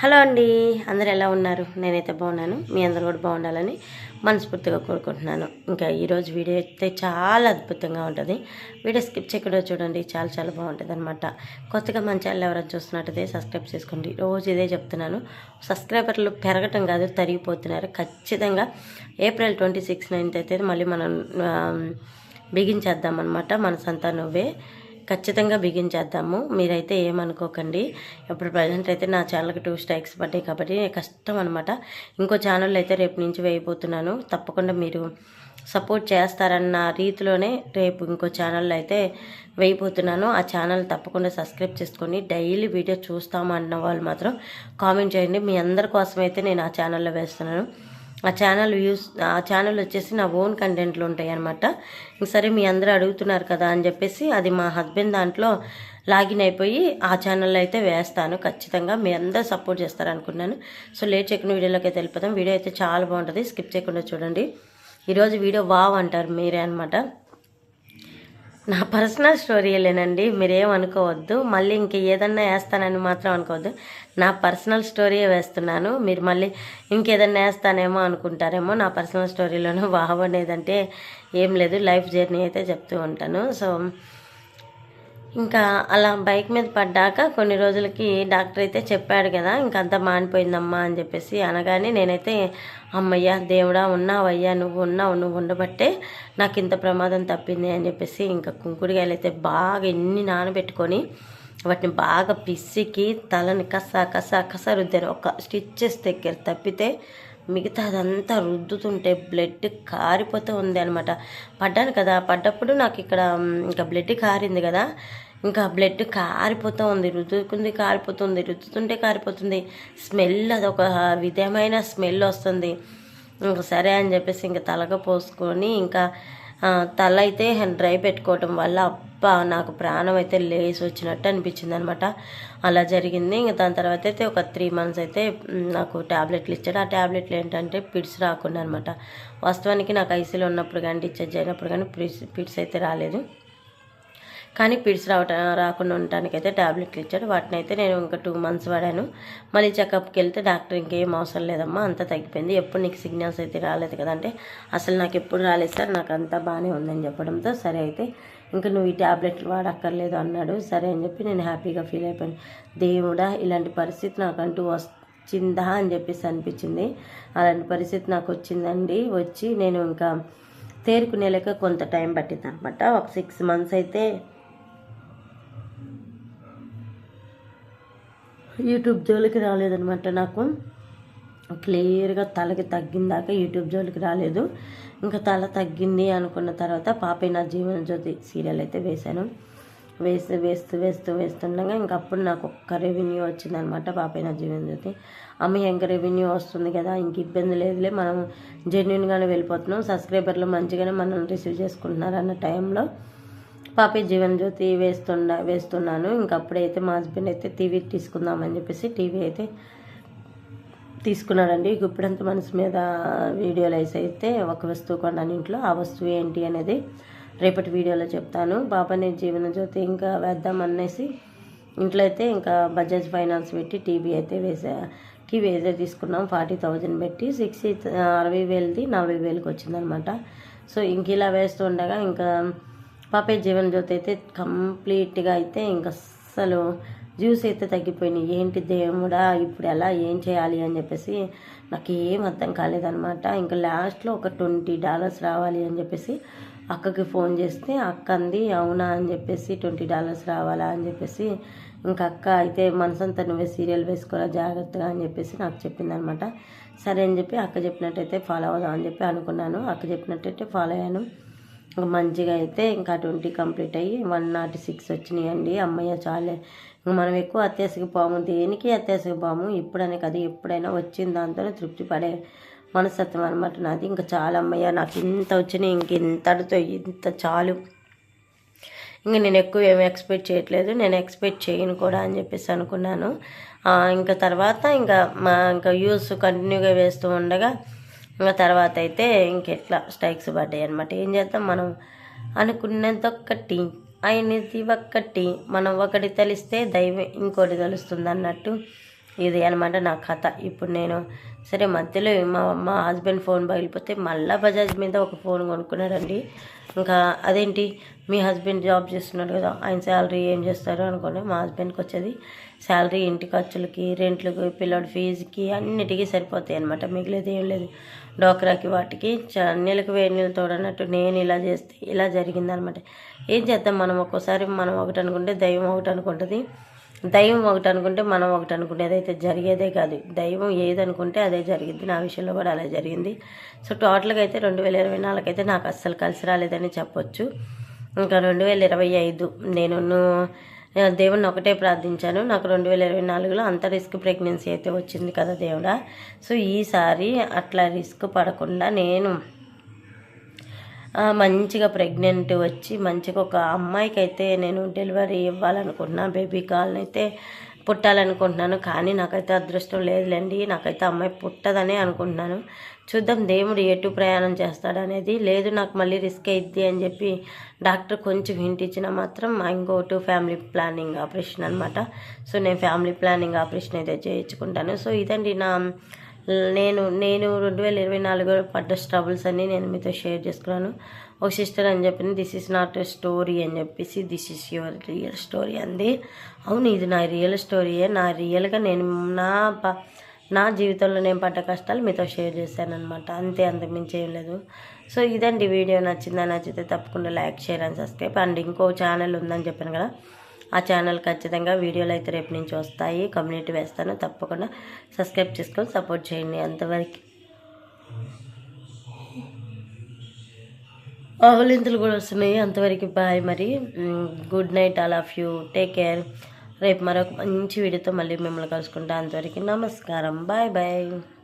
Hello అండి. అందరు ఎలా ఉన్నారు? నేనైతే బాగున్నాను. మీ అందరు కూడా బాగుండాలని మనస్ఫూర్తిగా కోరుకుంటున్నాను. ఇంకా ఈరోజు వీడియో అయితే చాలా అద్భుతంగా ఉంటుంది. వీడియో స్కిప్ చేయకుండా చూడండి. చాలా చాలా బాగుంటుంది అనమాట కొత్తగా మన ఛానల్ ఎవరైనా చూస్తున్నట్టయితే సబ్స్క్రైబ్ చేసుకోండి. రోజు ఇదే చెప్తున్నాను. సబ్స్క్రైబర్లు పెరగటం కాదు తరిగిపోతున్నారు. ఖచ్చితంగా ఏప్రిల్ ట్వంటీ సిక్స్ నైన్త్ అయితే మళ్ళీ మనం బిగించేద్దాం అనమాట మన సంతానం నువ్వే. ఖచ్చితంగా బిగించేద్దాము మీరైతే ఏమనుకోకండి. ఇప్పుడు ప్రజెంట్ అయితే నా ఛానల్కి టూ స్ట్రైక్స్ పడ్డాయి కాబట్టి కష్టం అనమాట ఇంకో ఛానల్ అయితే రేపు నుంచి వేయబోతున్నాను. తప్పకుండా మీరు సపోర్ట్ చేస్తారన్న రీతిలోనే రేపు ఇంకో ఛానల్లో అయితే వేయబోతున్నాను. ఆ ఛానల్ తప్పకుండా సబ్స్క్రైబ్ చేసుకొని డైలీ వీడియో చూస్తాము అన్న వాళ్ళు మాత్రం కామెంట్ చేయండి. మీ అందరి కోసం అయితే నేను ఆ ఛానల్లో వేస్తున్నాను. ఆ ఛానల్ వ్యూస్ ఆ ఛానల్ వచ్చేసి నా ఓన్ కంటెంట్లు ఉంటాయి అనమాట సరే మీ అందరూ అడుగుతున్నారు కదా అని చెప్పేసి అది మా హస్బెండ్ దాంట్లో లాగిన్ అయిపోయి ఆ ఛానల్లో అయితే వేస్తాను. ఖచ్చితంగా మీ అందరూ సపోర్ట్ చేస్తారనుకున్నాను. సో లేట్ చేయకుండా వీడియోలోకి అయితే వెళ్ళిపోతాం వీడియో అయితే చాలా బాగుంటుంది. స్కిప్ చేయకుండా చూడండి. ఈరోజు వీడియో వావ్ అంటారు మీరే అనమాట నా పర్సనల్ స్టోరీలేనండి మీరేమనుకోవద్దు మళ్ళీ ఇంక ఏదన్నా వేస్తానని మాత్రం అనుకోవద్దు. నా పర్సనల్ స్టోరీయే వేస్తున్నాను. మీరు మళ్ళీ ఇంకేదన్నా వేస్తానేమో అనుకుంటారేమో. నా పర్సనల్ స్టోరీలోనూ వావ్ అనేదంటే ఏం లేదు. లైఫ్ జర్నీ అయితే చెప్తూ ఉంటాను. సో ఇంకా అలా బైక్ మీద పడ్డాక కొన్ని రోజులకి డాక్టర్ అయితే చెప్పాడు కదా ఇంక అంతా మానిపోయిందమ్మా అని చెప్పేసి అనగానే నేనైతే అమ్మయ్య దేవుడా ఉన్నావయ్యా నువ్వు ఉన్నావు నువ్వు ఉండబట్టే నాకు ఇంత ప్రమాదం తప్పింది అని చెప్పేసి ఇంకా కుంకుడుకాయలు అయితే బాగా ఎన్ని నానబెట్టుకొని వాటిని బాగా పిసికి తలని కస కస కస రుద్దాను ఒక స్టిచ్చెస్ దగ్గర తప్పితే మిగతా అదంతా రుద్దుతుంటే బ్లడ్ కారిపోతూ ఉంది అనమాట పడ్డాను కదా పడ్డప్పుడు నాకు ఇక్కడ ఇంకా బ్లడ్ కారింది కదా ఇంకా బ్లడ్ కారిపోతూ ఉంది రుతుకుంది కారిపోతుంది రుతుతుంటే కారిపోతుంది. స్మెల్ అదొక విధమైన స్మెల్ వస్తుంది. ఇంకా సరే అని చెప్పేసి ఇంకా తలగా పోసుకొని ఇంకా తల అయితే డ్రై పెట్టుకోవటం వల్ల అబ్బా నాకు ప్రాణం అయితే లేసి వచ్చినట్టు అనిపించింది అనమాట అలా జరిగింది. ఇంకా దాని తర్వాత అయితే ఒక త్రీ మంత్స్ అయితే నాకు ట్యాబ్లెట్లు ఇచ్చాడు. ఆ ట్యాబ్లెట్లు ఏంటంటే పిడ్స్ రాకుండా అనమాట. వాస్తవానికి నాకు ఐసీలో ఉన్నప్పుడు కానీ డిశ్చార్జ్ అయినప్పుడు కానీ పిడ్స్ పిడ్స్ అయితే రాలేదు. కానీ పిడ్స్ రావటం రాకుండా ఉండటానికైతే ట్యాబ్లెట్లు ఇచ్చాడు. వాటిని అయితే నేను ఇంకా టూ మంత్స్ వాడాను. మళ్ళీ చెకప్కి వెళ్తే డాక్టర్ ఇంకేం అవసరం లేదమ్మా అంతా తగ్గిపోయింది. ఎప్పుడు నీకు సిగ్నల్స్ అయితే రాలేదు కదంటే అసలు నాకు ఎప్పుడు రాలేదు సార్ నాకు అంతా బాగానే ఉందని చెప్పడంతో సరే అయితే ఇంకా నువ్వు ఈ ట్యాబ్లెట్లు వాడక్కర్లేదు అన్నాడు. సరే అని చెప్పి నేను హ్యాపీగా ఫీల్ అయిపోయాను. దేవుడా ఇలాంటి పరిస్థితి నాకంటూ వచ్చిందా అని చెప్పేసి అనిపించింది. అలాంటి పరిస్థితి నాకు వచ్చిందండి. వచ్చి నేను ఇంకా తేరుకునేలాక కొంత టైం పట్టింది అనమాట ఒక సిక్స్ మంత్స్ అయితే యూట్యూబ్ జోలికి రాలేదనమాట నాకు. క్లియర్గా తలకి తగ్గిందాక యూట్యూబ్ జోలికి రాలేదు. ఇంకా తల తగ్గింది అనుకున్న తర్వాత పాపే నా జీవన జ్యోతి సీరియల్ అయితే వేశాను. వేస్తూ వేస్తూ వేస్తూ వేస్తుండగా ఇంకా అప్పుడు నాకు ఒక్క రెవెన్యూ వచ్చిందనమాట పాపే నా జీవన జ్యోతి. అమ్మ ఇంకా రెవెన్యూ వస్తుంది కదా ఇంక ఇబ్బంది లేదులే మనం జెన్యున్గానే వెళ్ళిపోతున్నాం. సబ్స్క్రైబర్లు మంచిగానే మనం రిసీవ్ చేసుకుంటున్నారు అన్న టైంలో పాపి జీవన్ జ్యోతి వేస్తుండ వేస్తున్నాను. ఇంకా అప్పుడైతే మా హస్బెండ్ అయితే టీవీ తీసుకుందామని చెప్పేసి టీవీ అయితే తీసుకున్నాడండి. గుప్పిడంత మనసు మీద వీడియోలు వేసి అయితే ఒక వస్తువు కొన్నాను ఇంట్లో. ఆ వస్తువు ఏంటి అనేది రేపటి వీడియోలో చెప్తాను. పాపని జీవన జ్యోతి ఇంకా వేద్దాం అనేసి ఇంట్లో అయితే ఇంకా బజాజ్ ఫైనాన్స్ పెట్టి టీవీ అయితే వేసా టీవీ అయితే తీసుకున్నాం. ఫార్టీ థౌజండ్ పెట్టి సిక్స్ అరవై వేలది నలభై వేలకు వచ్చిందనమాట. సో ఇంక ఇలా వేస్తూ ఉండగా ఇంకా పాపే జీవన జ్యోతి అయితే కంప్లీట్గా అయితే ఇంక అస్సలు జ్యూస్ అయితే తగ్గిపోయినాయి. ఏంటి దేవుడా ఇప్పుడు ఎలా ఏం చేయాలి అని చెప్పేసి నాకు ఏం అర్థం కాలేదనమాట ఇంకా లాస్ట్లో ఒక ట్వంటీ డాలర్స్ రావాలి అని చెప్పేసి అక్కకి ఫోన్ చేస్తే అక్క అంది అవునా అని చెప్పేసి ట్వంటీ డాలర్స్ రావాలా అని చెప్పేసి ఇంకా అక్క అయితే మనసంతా నువ్వే సీరియల్ వేసుకోరా జాగ్రత్తగా అని చెప్పేసి నాకు చెప్పిందనమాట సరే అని చెప్పి అక్క చెప్పినట్టయితే ఫాలో అవుదాం అని చెప్పి అనుకున్నాను. అక్క చెప్పినట్టయితే ఫాలో అయ్యాను. మంచిగా అయితే ఇంకా ట్వంటీ కంప్లీట్ అయ్యి వన్ నాట్ సిక్స్ వచ్చినాయి అండి అమ్మయ్య చాలే. మనం ఎక్కువ అత్యాశకి పోము. దేనికి అత్యాసకి పోము? ఇప్పుడనే కదా ఎప్పుడైనా వచ్చిన దాంతోనే తృప్తి పడే మనస్తత్వం అనమాట నాది. ఇంకా చాలా అమ్మయ్య నాకు ఇంత వచ్చినాయి ఇంక ఇంతటితో ఇంత చాలు. ఇంకా నేను ఎక్కువ ఏమి ఎక్స్పెక్ట్ చేయట్లేదు. నేను ఎక్స్పెక్ట్ చేయను కూడా అని చెప్పేసి అనుకున్నాను. ఇంకా తర్వాత ఇంకా మా ఇంకా యూస్ కంటిన్యూగా వేస్తూ ఉండగా ఇంకా తర్వాత అయితే ఇంకెట్లా స్ట్రైక్స్ పడ్డాయి అనమాట ఏం చేద్దాం మనం అనుకున్నది ఒక్కటి అయినది ఒక్కటి మనం ఒకటి తెలిస్తే దైవం ఇంకోటి తెలుస్తుంది అన్నట్టు ఇది అనమాట నా కథ. ఇప్పుడు నేను సరే మధ్యలో మా మా హస్బెండ్ ఫోన్ పగిలిపోతే మళ్ళీ బజాజ్ మీద ఒక ఫోన్ కొనుక్కున్నాడండి. ఇంకా అదేంటి? మీ హస్బెండ్ జాబ్ చేస్తున్నాడు కదా ఆయన శాలరీ ఏం చేస్తారు అనుకోండి మా హస్బెండ్కి వచ్చేది శాలరీ ఇంటి ఖర్చులకి రెంట్లకి పిల్లడి ఫీజుకి అన్నిటికీ సరిపోతాయి అనమాట. మిగిలేదు ఏం లేదు. డోక్రాకి వాటికి చ- నీళ్ళకి వేడి నీళ్ళు తోడన్నట్టు నేను ఇలా చేస్తే ఇలా జరిగిందనమాట. ఏం చేద్దాం? మనం ఒక్కోసారి మనం ఒకటి అనుకుంటే దైవం ఒకటి అనుకుంటుంది. దైవం ఒకటి అనుకుంటే మనం ఒకటి అనుకునేది అయితే జరిగేదే కాదు. దైవం ఏదనుకుంటే అదే జరిగింది నా విషయంలో కూడా అలా జరిగింది. సో టోటల్గా అయితే రెండు వేల ఇరవై నాలుగు అయితే నాకు అస్సలు కలిసి రాలేదని చెప్పొచ్చు. ఇంకా రెండు వేల ఇరవై ఐదు నేను దేవుణ్ణి ఒకటే ప్రార్థించాను. నాకు రెండు వేల ఇరవై నాలుగులో అంత రిస్క్ ప్రెగ్నెన్సీ అయితే వచ్చింది కదా దేవుడా. సో ఈసారి అట్లా రిస్క్ పడకుండా నేను మంచిగా ప్రెగ్నెంట్ వచ్చి మంచిగా ఒక అమ్మాయికి అయితే నేను డెలివరీ ఇవ్వాలనుకుంటున్నా బేబీ కాల్ని అయితే పుట్టాలనుకుంటున్నాను. కానీ నాకైతే అదృష్టం లేదులేండి నాకైతే అమ్మాయి పుట్టదనే అనుకుంటున్నాను. చూద్దాం దేవుడు ఎటు ప్రయాణం చేస్తాడనేది. లేదు నాకు మళ్ళీ రిస్క్ అయింది అని చెప్పి డాక్టర్ కొంచెం హింట్ ఇచ్చినా మాత్రం ఇంకో టు ఫ్యామిలీ ప్లానింగ్ ఆపరేషన్ అనమాట సో నేను ఫ్యామిలీ ప్లానింగ్ ఆపరేషన్ అయితే చేయించుకుంటాను. సో ఇదండి నా నేను నేను రెండు వేల ఇరవై నాలుగులో పడ్డ స్ట్రబుల్స్ అన్నీ నేను మీతో షేర్ చేసుకున్నాను. ఒక సిస్టర్ అని చెప్పింది this is not a story అని చెప్పేసి this is your real story అంది. అవును ఇది నా రియల్ స్టోరీయే నా రియల్గా నేను నా ప- నా జీవితంలో నేను పడ్డ కష్టాలు మీతో షేర్ చేశాను అనమాట అంతే అంతకుమించి ఏం లేదు. సో ఇదండి వీడియో. నచ్చిందా? నచ్చితే తప్పకుండా like share and subscribe. And ఇంకో ఛానల్ ఉందని చెప్పాను కదా ఆ ఛానల్ ఖచ్చితంగా వీడియోలు అయితే రేపు నుంచి వస్తాయి. కమ్యూనిటీ వేస్తాను. తప్పకుండా సబ్స్క్రైబ్ చేసుకొని సపోర్ట్ చేయండి అంతవరకు. ఆహులింతలు కూడా వస్తున్నాయి. అంతవరకు బాయ్ మరి. Good night all of you take care రేపు మరొక మంచి వీడియోతో మళ్ళీ మిమ్మల్ని కలుసుకుంటా. అంతవరకు నమస్కారం. Bye bye